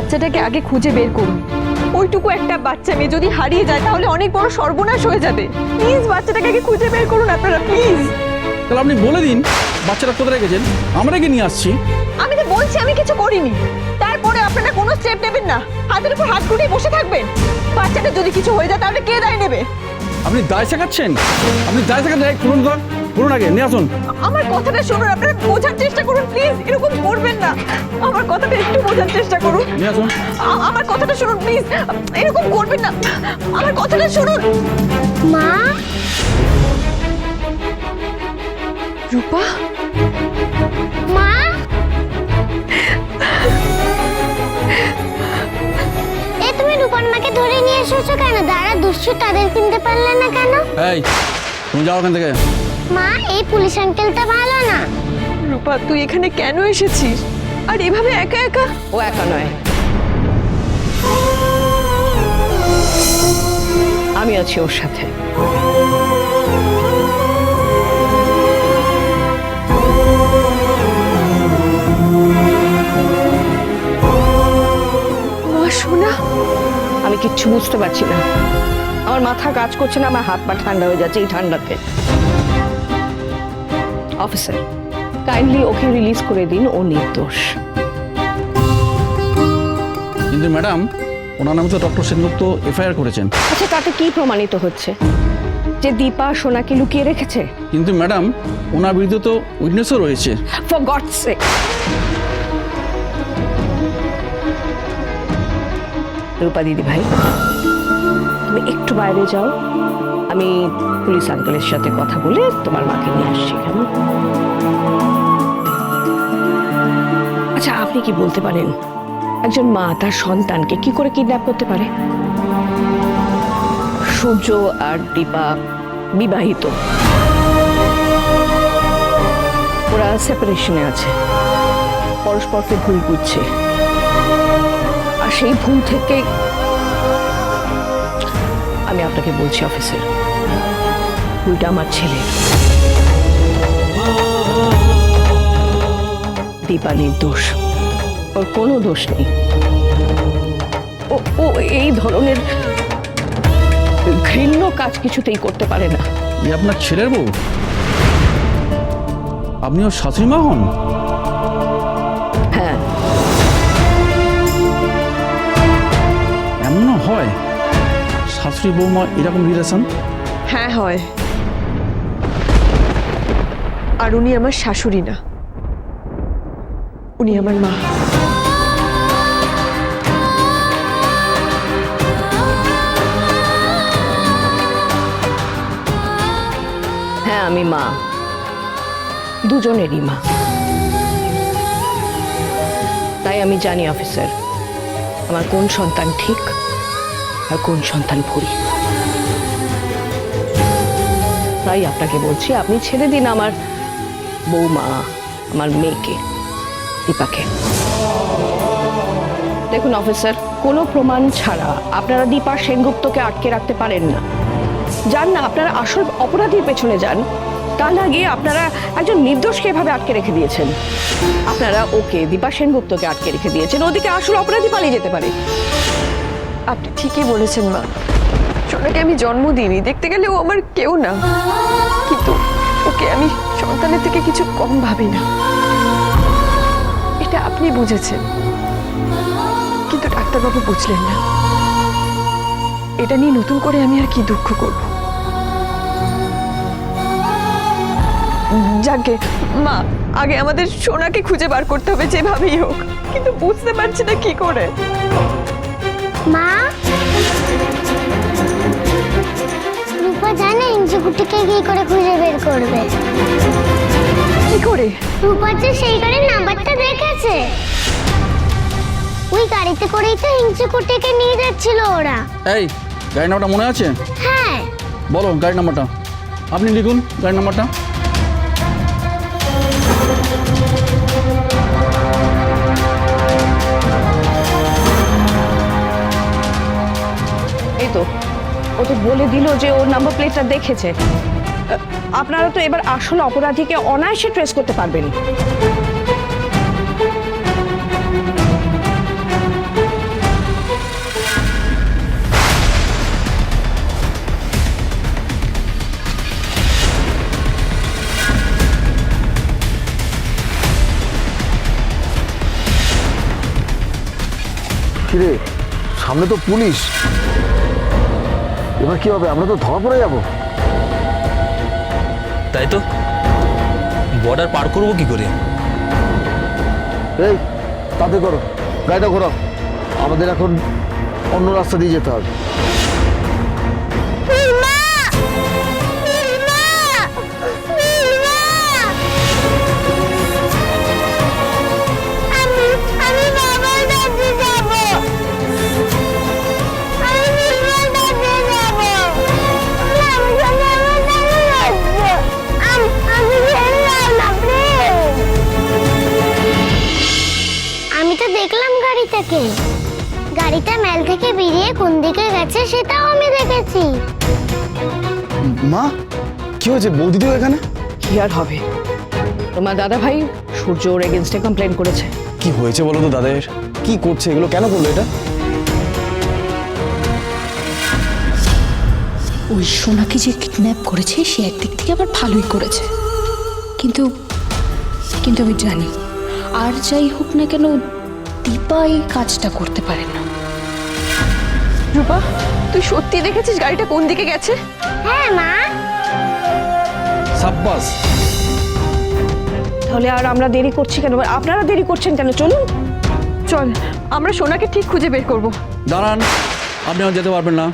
বাচ্চাটাকে আগে খুঁজে বের করুন। ওইটুকু একটা বাচ্চা মেয়ে যদি হারিয়ে যায় তাহলে অনেক বড় সর্বনাশ হয়ে যাবে। প্লিজ বাচ্চাটাকে আগে খুঁজে বের করুন আপনারা প্লিজ। তাহলে আপনি বলে দিন বাচ্চাটা কোথায় রেখেছেন? আমরা গিয়ে নিয়ে আসছি। আমি তো বলছি আমি কিছু করিনি। তারপরে আপনারা কোনো স্টেপ নেবেন না। হাতের উপর হাত গুটিয়ে বসে থাকবেন। বাচ্চাটা যদি কিছু হয়ে যায় তাহলে কে দায় নেবে? আপনি দায় শেখাচ্ছেন? আপনি দায় এক করুন? তো করুন আগে নিয়ে আসুন। আমার কথাটা শুনুন আপনারা বোঝার চেষ্টা করুন প্লিজ এরকম করবেন না। আমার কথাটা একটু বোঝার চেষ্টা করুন। নিয়ে আসুন। আমার কথাটা শুনুন প্লিজ এরকম করবেন না। আমার কথাটা শুনুন। মা? রূপা? মা? এ তুমি রূপন মাকে ধরে নিয়ে এসেছ কেন? যারা দুষ্টু তাদের কিনতে পারলে না কেন? এই তুমি যাও ওখান থেকে। মা, এই পুলিশ আঙ্কেলটা ভালো না। রূপা, তুই এখানে কেন এসেছিস? আর এভাবে একা একা? ও একা নয়। আমি আছি ওর সাথে। শোনা। আমি কিচ্ছু বুঝতে পারছি না। আমার মাথা কাজ করছে না, আমার হাত পা ঠান্ডা হয়ে যাচ্ছে এই ঠান্ডাতে। অফিসার কাইন্ডলি ওকে রিলিজ করে দিন ও নির্দোষ কিন্তু ম্যাডাম ওনার নামে তো ডক্টর সেনগুপ্ত এফআইআর করেছেন। আচ্ছা তাতে কি প্রমাণিত হচ্ছে? যে দীপা সোনাকে লুকিয়ে রেখেছে? কিন্তু ম্যাডাম ওনার বিরুদ্ধে তো উইটনেসও রয়েছে। ফর গডস সেক রূপা দিদি ভাই তুমি একটু বাইরে যাও। আমি পুলিশ আঙ্কেলের সাথে কথা বলে তোমার মাকে নিয়ে আসছি, কেমন? আচ্ছা আপনি কি বলতে পারেন? একজন মা তার সন্তানকে কি করে কিডন্যাপ করতে পারে? সূর্য আর দীপা বিবাহিত। ওরা সেপারেশনে আছে। পরস্পরকে ভুল বুঝছে। আর সেই ভুল থেকে আপনাকে বলছি অফিসার। ভুলটা আমার ছেলে দীপা নির্দোষ ওর কোনো দোষ নেই। ও ও এই ধরনের ঘৃণ্য কাজ কিছুতেই করতে পারে না। এ আপনার ছেলের বউ? আপনি ওর শাশুড়ি মা হন? হ্যাঁ। শাশুড়ি বৌমা এরকম রিলেশন হ্যাঁ হয়। আর উনি আমার শাশুড়ি না। উনি আমার মা। হ্যাঁ আমি মা। দুজনেরই মা। তাই আমি জানি অফিসার আমার কোন সন্তান ঠিক আর কোন সন্তান ভুল? তাই আপনাকে বলছি, আপনি ছেড়ে দিন আমার বৌমা, আমার মেয়েকে, দীপাকে। দেখুন অফিসার, কোনো প্রমাণ ছাড়া আপনারা দীপা সেনগুপ্তকে আটকে রাখতে পারেন না। যান না, আপনারা আসল অপরাধীর পেছনে যান। তা না গিয়ে আপনারা একজন নির্দোষকে এভাবে আটকে রেখে দিয়েছেন। আপনারা ওকে দীপা সেনগুপ্তকে আটকে রেখে দিয়েছেন। ওদিকে আসল অপরাধী পালিয়ে যেতে পারে। আপনি ঠিকই বলেছেন, মা। সোনাকে আমি জন্ম দিইনি, দেখতে গেলে ও আমার কেউ না। কিন্তু ওকে আমি সন্তানের থেকে কিছু কম ভাবি না। এটা আপনি বুঝেছেন। কিন্তু ডাক্তারবাবু বুঝলেন না। এটা নিয়ে নতুন করে আমি আর কি দুঃখ করব? যাকে, মা, আগে আমাদের সোনাকে খুঁজে বার করতে হবে যেভাবেই হোক। কিন্তু বুঝতে পারছি না কি করে। মা? রূপা জানে ইঞ্চুকুটিকে কি করে খুঁজে বের করবে। কি করে? রূপা যে সেই গাড়ির নাম্বারটা দেখেছে। ওই গাড়িতে করেই তো হিংসুকুটিকে নিয়ে যাচ্ছিল ওরা। এই গাড়ি নাম্বারটা মনে আছে? হ্যাঁ। বলো গাড়ি নাম্বারটা। আপনি লিখুন গাড়ি নাম্বারটা। ও তো বলে দিল যে ওর নাম্বার প্লেটটা দেখেছে। আপনারা তো এবার আসল অপরাধীকে অনায়াসে ট্রেস করতে পারবেন। সামনে তো পুলিশ। এবার কি হবে? আমরা তো ধরা পড়ে যাব। তাই তো? বর্ডার পার করব কি করে? এই তাতে করো। গাড়িটা ঘোরাও। আমাদের এখন অন্য রাস্তা দিয়ে যেতে হবে। মা কি হয়েছে? বৌদিদিও এখানে? কি আর হবে? তোমার দাদা ভাই সূর্য ওর এগেনস্টে কমপ্লেন করেছে। কি হয়েছে বলো তো দাদায়ের কি করছে এগুলো? কেন করল এটা? ওই সোনাকে যে কিডন্যাপ করেছে সে একদিক থেকে আবার ভালোই করেছে। কিন্তু কিন্তু আমি জানি আর যাই হোক না কেন দীপা এই কাজটা করতে পারে না। রূপা তুই সত্যি দেখেছিস গাড়িটা কোন দিকে গেছে? হ্যাঁ মা। সাব্বাস। তাহলে আর আমরা দেরি করছি কেন? আপনারা দেরি করছেন কেন? চলুন। চল আমরা সোনাকে ঠিক খুঁজে বের করব। দাঁড়ান আপনি আর যেতে পারবেন না।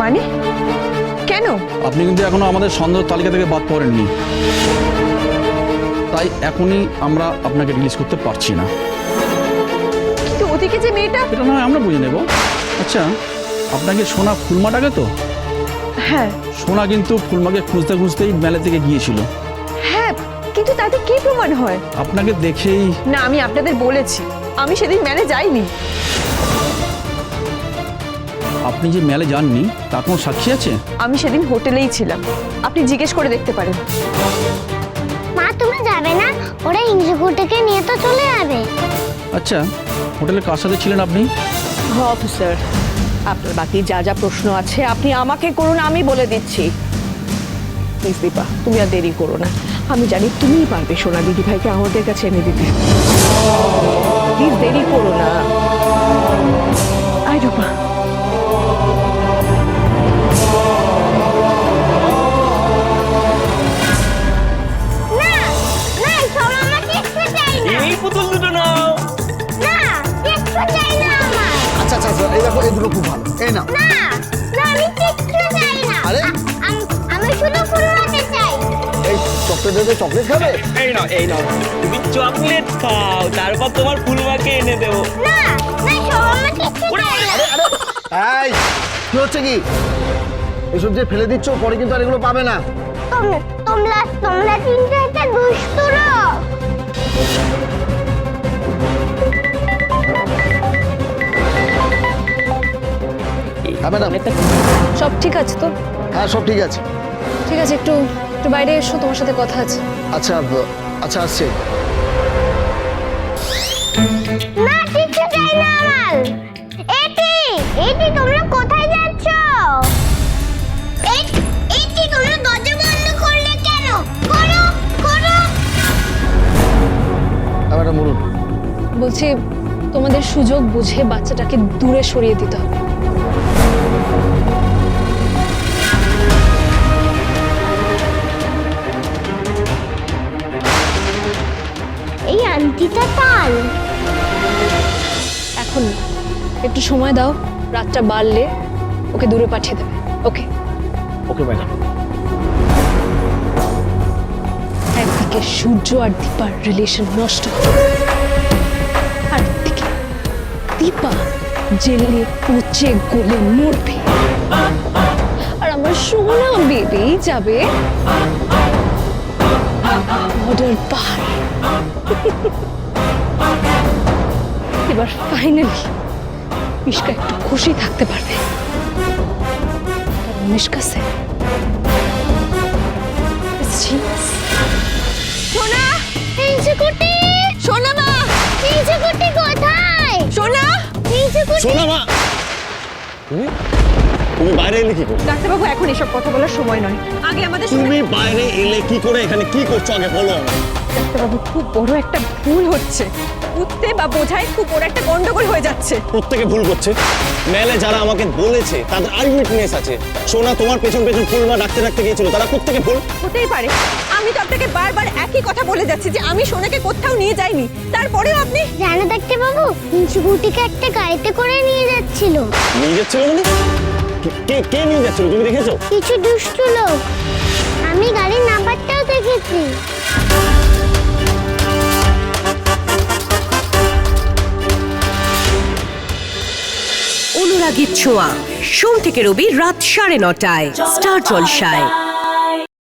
মানে? কেন? আপনি কিন্তু এখনও আমাদের সন্দেহ তালিকা থেকে বাদ পড়েননি। তাই এখনই আমরা আপনাকে রিলিজ করতে পারছি না। কিন্তু ওদিকে যে মেয়েটা এটা না আমরা বুঝে নেব। আচ্ছা আপনাকে সোনা ফুলমা ডাকে তো? হ্যাঁ। সোনা কিন্তু ফুলমাকে খুঁজতে খুঁজতেই মেলা থেকে গিয়েছিল। হ্যাঁ কিন্তু তাতে কি প্রমাণ হয়? আপনাকে দেখেই না আমি আপনাদের বলেছি। আমি সেদিন মেলে যাইনি। আপনি যে মেলে যাননি তার কোনো সাক্ষী আছে? আমি সেদিন হোটেলেই ছিলাম। আপনি জিজ্ঞেস করে দেখতে পারেন। মা তুমি যাবে না? ওরা ইংরেজগুটিকে নিয়ে তো চলে যাবে। আচ্ছা হোটেলে কার সাথে ছিলেন আপনি? অফিসার। আপনার বাকি যা যা প্রশ্ন আছে, আপনি আমাকে করুন, আমি বলে দিচ্ছি। প্লিজ দীপা, তুমি আর দেরি করো না। আমি জানি তুমিই পারবে, সোনা দিদি ভাইকে আমাদের কাছে এনে দিতে। প্লিজ দেরি করো না। আই রূপা। এই চকলেট খাবে? এই নাও এই নাও। তুমি চকলেট খাও তারপর তোমার ফুলমাকে এনে দেবো। না এই কি হচ্ছে কি? এসব যে ফেলে দিচ্ছ পরে কিন্তু আর এগুলো পাবে না। তোমরা তোমরা তোমরা একটা দুষ্টুরা হ্যাঁ সব ঠিক আছে তো? হ্যাঁ সব ঠিক আছে। ঠিক আছে একটু একটু বাইরে এসো তোমার সাথে কথা আছে। আচ্ছা আচ্ছা আসছে। না কিচ্ছু চাই না আমার। এটি এটি তোমরা কোথায় যাচ্ছ? এটি তোমরা দরজা বন্ধ করলে কেন? করো করো। ম্যাডাম বলছি তোমাদের সুযোগ বুঝে বাচ্চাটাকে দূরে সরিয়ে দিতে হবে। আন্টিটা তাল এখন না। একটু সময় দাও রাতটা বাড়লে ওকে দূরে পাঠিয়ে দেবে। ওকে। Okay madam. একদিকে সূর্য আর দীপার রিলেশন নষ্ট। হবে। আর একদিকে দীপা জেলে পচে গলে মরবে। আর আমার সোনা বেবি যাবে। বর্ডার পার এবার ফাইনালি মিশকা একটু খুশি থাকতে পারবে। মিশকা সে সোনা ইঞ্চুকুটি সোনা মা! ইঞ্চুকুটি কোথায়? সোনা! ইঞ্চুকুটি সোনা মা! তুমি বাইরে এলে কি করে ডাক্তারবাবু এখন এসব কথা বলার সময় নয়। আগে আমাদের তুমি বাইরে এলে কি করে এখানে কি করছ আগে বলো। ডাক্তারবাবু খুব বড় একটা ভুল হচ্ছে। উঠতে বা বোঝায় খুব বড় একটা গন্ডগোল হয়ে যাচ্ছে। প্রত্যেকে ভুল করছে। মেলে যারা আমাকে বলেছে তাদের আই উইটনেস আছে। সোনা তোমার পেছন পেছন ফুলমা ডাকতে ডাকতে গিয়েছিল। তারা প্রত্যেকে ভুল? হতেই পারে। আমি তো আপনাকে বারবার একই কথা বলে যাচ্ছি যে আমি সোনাকে কোথাও নিয়ে যাইনি। তারপরেও আপনি জানো দেখতে বাবু মিশুকুটিকে একটা গাড়িতে করে নিয়ে যাচ্ছিল। নিয়ে যাচ্ছিল মানে? কে কে নিয়ে যাচ্ছিল তুমি দেখেছ? কিছু দুষ্টু লোক। আমি গাড়ির নাম্বারটাও দেখেছি। অনুরাগীর ছোঁয়া। সোম থেকে রবি রাত সাড়ে নটায়। স্টার জলসায়।